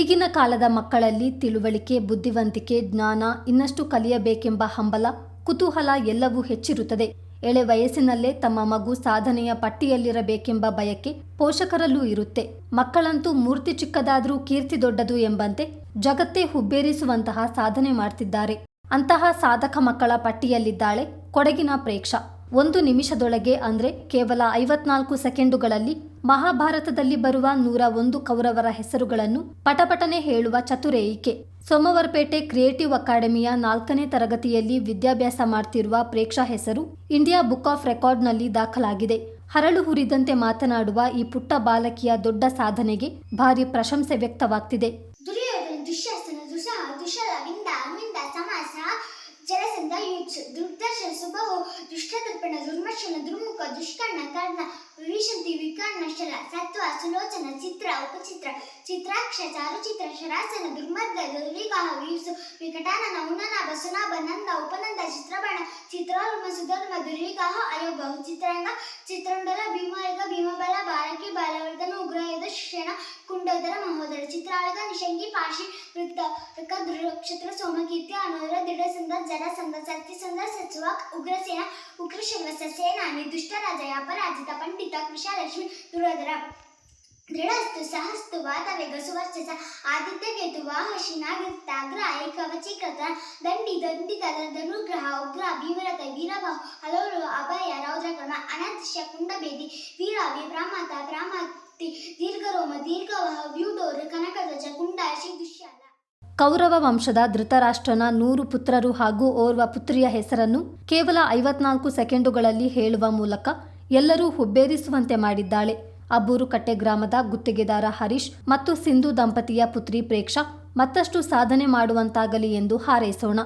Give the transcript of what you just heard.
ಈಗಿನ ಕಾಲದ ಮಕ್ಕಳಲ್ಲಿ ತಿಳುವಳಿಕೆ, ಬುದ್ಧಿವಂತಿಕೆ, ಜ್ಞಾನ ಇನ್ನಷ್ಟು ಕಲಿಯಬೇಕೆಂಬ ಹಂಬಲ, ಕುತೂಹಲ ಎಲ್ಲವೂ ಹೆಚ್ಚಿರುತ್ತದೆ. ಎಳೆ ವಯಸ್ಸಿನಲ್ಲೇ ತಮ್ಮ ಮಗು ಸಾಧನೆಯ ಪಟ್ಟಿಯಲ್ಲಿರಬೇಕೆಂಬ ಬಯಕೆ ಪೋಷಕರಲ್ಲೂ ಇರುತ್ತೆ. ಮಕ್ಕಳಂತೂ ಮೂರ್ತಿ ಚಿಕ್ಕದಾದರೂ ಕೀರ್ತಿ ದೊಡ್ಡದು ಎಂಬಂತೆ ಜಗತ್ತೇ ಹುಬ್ಬೇರಿಸುವಂತಹ ಸಾಧನೆ ಮಾಡ್ತಿದ್ದಾರೆ. ಅಂತಹ ಸಾಧಕ ಮಕ್ಕಳ ಪಟ್ಟಿಯಲ್ಲಿದ್ದಾಳೆ ಕೊಡಗಿನ ಪ್ರೇಕ್ಷ. ಒಂದು ನಿಮಿಷದೊಳಗೆ ಅಂದ್ರೆ ಕೇವಲ ಐವತ್ನಾಲ್ಕು ಸೆಕೆಂಡುಗಳಲ್ಲಿ ಮಹಾಭಾರತದಲ್ಲಿ ಬರುವ ನೂರ ಒಂದು ಕೌರವರ ಹೆಸರುಗಳನ್ನು ಪಟಪಟನೆ ಹೇಳುವ ಚತುರೇಯಿಕೆ ಸೋಮವಾರಪೇಟೆ ಕ್ರಿಯೇಟಿವ್ ಅಕಾಡೆಮಿಯ ನಾಲ್ಕನೇ ತರಗತಿಯಲ್ಲಿ ವಿದ್ಯಾಭ್ಯಾಸ ಮಾಡ್ತಿರುವ ಪ್ರೇಕ್ಷಾ ಹೆಸರು ಇಂಡಿಯಾ ಬುಕ್ ಆಫ್ ರೆಕಾರ್ಡ್ನಲ್ಲಿ ದಾಖಲಾಗಿದೆ. ಹರಳು ಹುರಿದಂತೆ ಮಾತನಾಡುವ ಈ ಪುಟ್ಟ ಬಾಲಕಿಯ ದೊಡ್ಡ ಸಾಧನೆಗೆ ಭಾರಿ ಪ್ರಶಂಸೆ ವ್ಯಕ್ತವಾಗ್ತಿದೆ. ಜಲಸಂಧ ಯುತ್ಸ ದುರ್ದರ್ಶನ ಸುಬಹು ದುಷ್ಟದರ್ಪಣ ದುರ್ಮರ್ಶನ ದುರ್ಮುಖ ದುಷ್ಕರ್ಣ ಕರ್ಣ ವಿಶಂತಿ ವಿಕರ್ಣ ಶಲ ಸತ್ವ ಸುಲೋಚನ ಚಿತ್ರ ಉಪಚಿತ್ರ ಚಿತ್ರಾಕ್ಷ ಚಾರುಚಿತ್ರ ಶರಾಸನ ದುರ್ಮರ್ಗ ದುರ್ವಿಗಾಹ ವೀರ್ಸು ವಿಕಟಾನನ ಉನ್ನನಾಭ ಸುನಾಭ ನಂದ ಉಪನಂದ ಚಿತ್ರಬಣ ಚಿತ್ರಾರುಮ ಸುಧರ್ಮ ದುರ್ವಿಗಾಹ ಅಯೋಗ ಚಿತ್ರಾಂಗ ಚಿತ್ರಂಡಲ ಭೀಮಯುಗ ಭೀಮಬಲ ಬಾಲಕಿ ಬಾಲವರ್ಧನ ಉಗ್ರಯುಧ ಶಿಕ್ಷಣ डोदर महोदर चित्राळग निशंगी पाशी वृत्त रक दृक्षत्र सोमकीर्ती अनोदर दृढ संदर जल संदर सत्य सुंदर सचुवाक उग्रसेना उग्र शिवस्य सेनानी दुष्ट राजया पराजिता पंडिता कृषालक्ष्मी दुर्धरा दृढस्तु सहस्तु वातवेग सुवर्चसा आदित्य केतु ಕೌರವ ವಂಶದ ಧೃತರಾಷ್ಟ್ರನ ನೂರು ಪುತ್ರರು ಹಾಗೂ ಓರ್ವ ಪುತ್ರಿಯ ಹೆಸರನ್ನು ಕೇವಲ ಐವತ್ನಾಲ್ಕು ಸೆಕೆಂಡುಗಳಲ್ಲಿ ಹೇಳುವ ಮೂಲಕ ಎಲ್ಲರೂ ಹುಬ್ಬೇರಿಸುವಂತೆ ಮಾಡಿದ್ದಾಳೆ. ಅಬ್ಬೂರುಕಟ್ಟೆ ಗ್ರಾಮದ ಗುತ್ತಿಗೆದಾರ ಹರೀಶ್ ಮತ್ತು ಸಿಂಧು ದಂಪತಿಯ ಪುತ್ರಿ ಪ್ರೇಕ್ಷಾ ಮತ್ತಷ್ಟು ಸಾಧನೆ ಮಾಡುವಂತಾಗಲಿ ಎಂದು ಹಾರೈಸೋಣ.